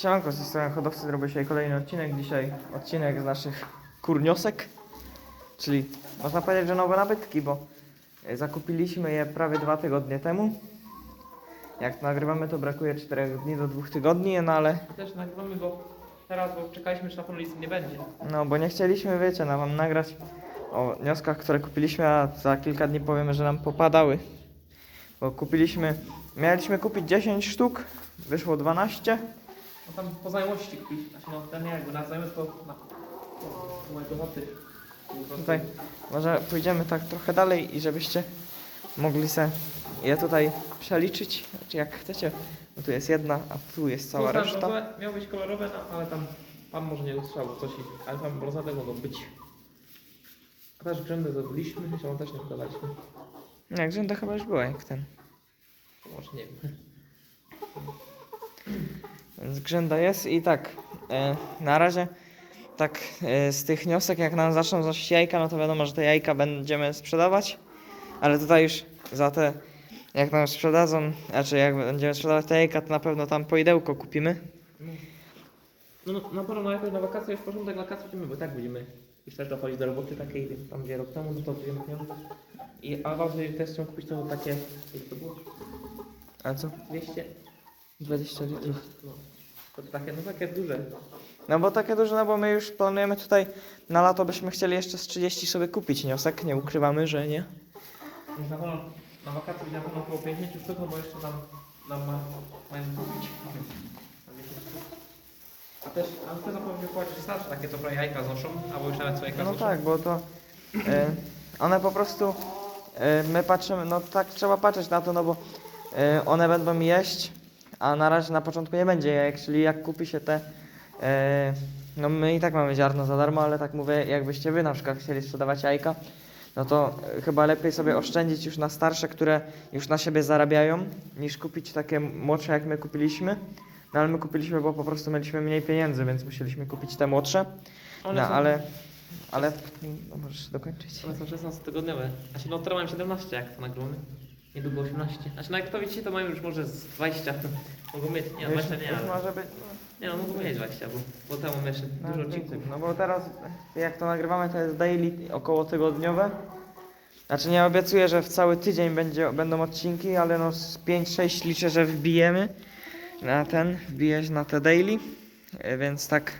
Siemanko, z tej strony hodowcy zrobię dzisiaj kolejny odcinek. Dzisiaj odcinek z naszych kurniosek, czyli można powiedzieć, że nowe nabytki, bo e, zakupiliśmy je prawie dwa tygodnie temu. Jak nagrywamy to brakuje 4 dni do 2 tygodni, no ale Też nagrywamy go teraz, bo czekaliśmy, że na pewno listy nie będzie. no bo nie chcieliśmy, wiecie, na wam nagrać o wnioskach, które kupiliśmy, a za kilka dni powiemy, że nam popadały. Bo kupiliśmy, mieliśmy kupić 10 sztuk, wyszło 12. No tam po znajomości kupić, znaczy no ten nie jakby na znajomość to na to moje dochoty. Tutaj może pójdziemy tak trochę dalej i żebyście mogli se je tutaj przeliczyć, czy jak chcecie. Bo tu jest jedna, a tu jest cała reszta. brązowe Miało być kolorowe, no, ale tam pan może nie usłyszał coś, i- ale tam brązowe mogą być. A też grzędy zrobiliśmy, zresztą też nie wkładaliśmy. Nie, grzęda chyba już była jak ten. Może nie wiem. Więc grzęda jest i tak, e, na razie tak e, z tych wniosek, jak nam zaczną znosić jajka, no to wiadomo, że te jajka będziemy sprzedawać, ale tutaj już za te, jak nam sprzedadzą, znaczy jak będziemy sprzedawać te jajka, to na pewno tam poidełko kupimy. No, no na pewno jakoś na wakacje, już porządek wakacji będziemy, bo tak będziemy już też dochodzić do roboty takiej, więc tam gdzie rok temu, no to będziemy. I a ważne, że też chcą kupić to takie, jak to było? A co? 200? 20 litrów. No. To takie, no takie duże. No bo takie duże, no bo my już planujemy tutaj na lato byśmy chcieli jeszcze z 30 sobie kupić niosek, nie ukrywamy, że nie. Więc na pewno na wakacje będzie na pewno około 50 sztuk, no bo jeszcze tam nam ma, mają kupić. Tam 10 sztuk. A też, ale te zapewne płacić starsze, takie co prawie jajka znoszą, albo już nawet co jajka No znoszą. tak, bo to e, one po prostu e, my patrzymy, no tak trzeba patrzeć na to, no bo e, one będą jeść, a na razie na początku nie będzie jajek, czyli jak kupi się te e, no my i tak mamy ziarno za darmo, ale tak mówię, jakbyście wy na przykład chcieli sprzedawać jajka, no to e, chyba lepiej sobie oszczędzić już na starsze, które już na siebie zarabiają, niż kupić takie młodsze jak my kupiliśmy. No ale my kupiliśmy, bo po prostu mieliśmy mniej pieniędzy, więc musieliśmy kupić te młodsze. One No są- ale, ale no, możesz dokończyć. One są 16 tygodniowe. Znaczy no teraz mam 17 jak to nagrywamy. Niedługo 18. Znaczy no jak to widzicie to mają już może z 20. Mogą mieć, nie, 20 nie, Już ale, może być nie no mogą mieć 20, bo, bo tam mamy jeszcze no, dużo no, odcinków. No bo teraz jak to nagrywamy to jest daily około tygodniowe. Znaczy nie obiecuję, że w cały tydzień będzie, będą odcinki, ale no z 5-6 liczę, że wbijemy na ten, wbije się na te daily. E, Więc tak,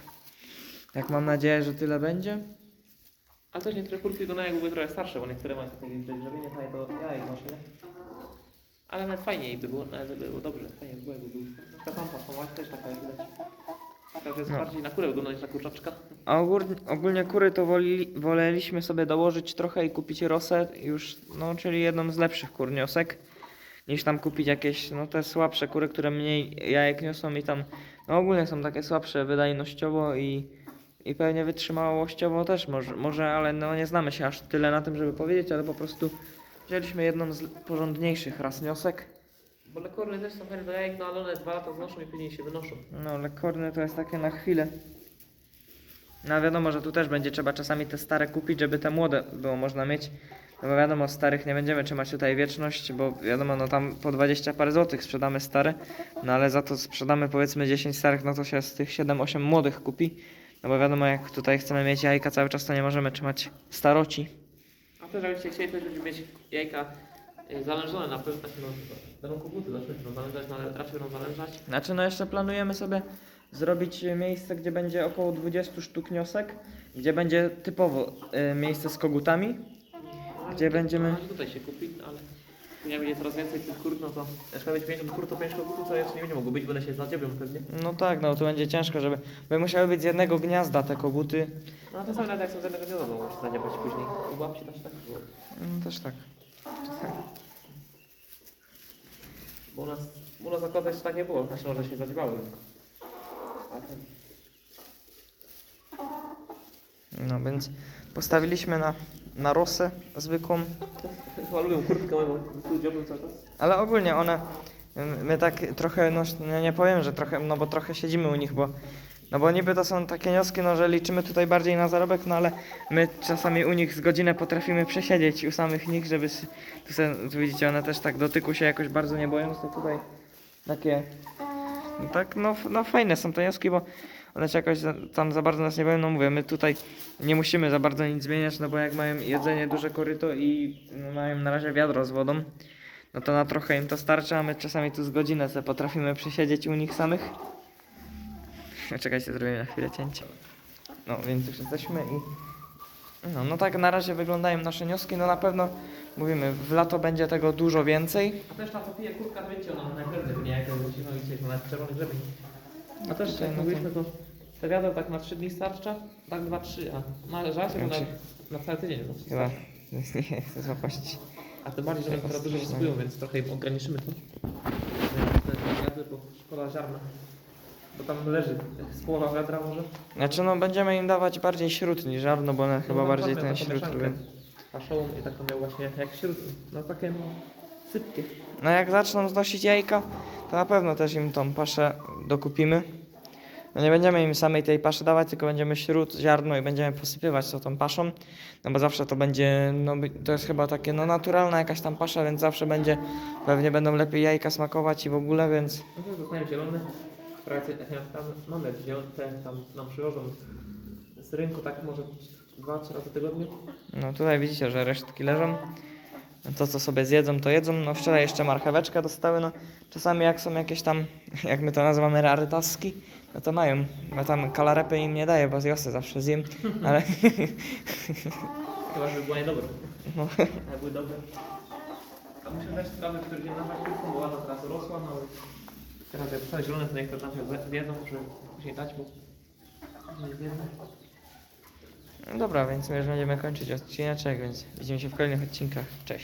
jak mam nadzieję, że tyle będzie. A też niektóre kurki wyglądają jakby trochę starsze, bo niektóre mają takie drzewienie, fajnie to ja ich noszę, nie? Ale nawet fajniej by było, nawet by było dobrze, fajnie by było jakby był. Ta sama też taka jak widać. Taka, że jest No. bardziej na kurę wygląda niż na kurczaczka. A ogólnie, ogólnie kury to woli, woleliśmy sobie dołożyć trochę i kupić rosę już, no czyli jedną z lepszych kurniosek, niż tam kupić jakieś, no te słabsze kury, które mniej jajek niosą i tam, no ogólnie są takie słabsze wydajnościowo i, i pewnie wytrzymałościowo też może, może, ale no nie znamy się aż tyle na tym, żeby powiedzieć, ale po prostu wzięliśmy jedną z porządniejszych ras niosek. Bo lekorny też są fajne do jajek, no ale one dwa lata znoszą i później się wynoszą. No, lekorny to jest takie na chwilę. No wiadomo, że tu też będzie trzeba czasami te stare kupić, żeby te młode było można mieć. No bo wiadomo, starych nie będziemy trzymać tutaj wieczność, bo wiadomo, no tam po 20 parę złotych sprzedamy stare, no ale za to sprzedamy powiedzmy 10 starych, no to się z tych 7-8 młodych kupi. No bo wiadomo, jak tutaj chcemy mieć jajka cały czas, to nie możemy trzymać staroci. A też jakbyście chcieli, to będziemy mieć jajka y, zalężone na pewno, znaczy no, będą koguty zacząć no, zalężać, no ale raczej będą zalężać. Znaczy, no jeszcze planujemy sobie zrobić miejsce, gdzie będzie około 20 sztuk niosek, gdzie będzie typowo y, miejsce z kogutami. Gdzie będziemy- No, tutaj się kupi, jak będzie coraz więcej tych kur, no to na przykład być 50 kur, to 5 kogutów to jeszcze nie będzie mogło być, bo one się zadziebią pewnie. No tak, no to będzie ciężko, żeby. By musiały być z jednego gniazda te koguty. No to same nawet jak są z jednego gniazda, mogą się zadziebać później. U babci też tak było. No też tak. Bo u nas, u nas też tak nie było, znaczy może się zadziebały. A ten... No więc postawiliśmy na, na rosę zwykłą, Chyba lubią kurtkę moją, tu dziobią cały czas. ale ogólnie one. My tak trochę, no nie, nie powiem, że trochę, no bo trochę siedzimy u nich, bo. No bo niby to są takie wnioski, no że liczymy tutaj bardziej na zarobek, no ale my czasami u nich z godzinę potrafimy przesiedzieć u samych nich, żeby. Tu, se, tu widzicie, one też tak dotyku się jakoś bardzo nie boją, to tutaj takie No tak, no, no fajne są te wnioski, bo one się jakoś tam za bardzo nas nie bawią. No mówię, my tutaj nie musimy za bardzo nic zmieniać, no bo jak mają jedzenie, duże koryto i no, mają na razie wiadro z wodą, no to na trochę im to starcza, a my czasami tu z godzinę sobie potrafimy przesiedzieć u nich samych. Czekajcie, zrobimy na chwilę cięcie. No, więc już jesteśmy i... No, no tak na razie wyglądają nasze wnioski, no na pewno mówimy, w lato będzie tego dużo więcej. A też na co pije kurka, to wiecie, ona nagrody, nie? Jak wrócimy i dzisiaj na czerwony grzebień. A też jak no to- mówiliśmy, to te wiadro tak na 3 dni starcza, tak 2-3, a na żal się, bo na, na cały tydzień. Chyba nie chcę złapaść. A tym bardziej, że one teraz dużo Ostrożnie. zyskują, więc trochę im ograniczymy to. Te te wiadry, bo szkoda ziarna. Bo tam leży z połowa wiadra może. Znaczy no będziemy im dawać bardziej śród niż żarno, bo one chyba No, bardziej tam ten śród lubią. Paszołą i taką miał właśnie jak śród, no takie no, sypkie. No jak zaczną znosić jajka, to na pewno też im tą paszę dokupimy. No nie będziemy im samej tej paszy dawać, tylko będziemy śród, ziarno i będziemy posypywać to tą paszą. No bo zawsze to będzie, no to jest chyba takie no naturalna jakaś tam pasza, więc zawsze będzie, pewnie będą lepiej jajka smakować i w ogóle, więc No to zostają zielone. Prawie tam mamy zielone, tam nam przywożą z rynku tak może dwa, trzy razy w tygodniu. no tutaj widzicie, że resztki leżą. To co sobie zjedzą, to jedzą. No wczoraj jeszcze marcheweczkę dostały, no czasami jak są jakieś tam, jak my to nazywamy rarytaski, no to mają. Ja tam kalarepy im nie daję, bo z Josy zawsze zjem, ale Chyba, że była niedobre. no, Ale były dobre. A muszę dać trawę, które gdzie na żartówką, bo ładna teraz rosła, no i teraz jak są zielone, to niech to tam się zjedzą, muszę później dać, bo nie zjedzą. no dobra, więc my już będziemy kończyć odcineczek, więc widzimy się w kolejnych odcinkach. Cześć.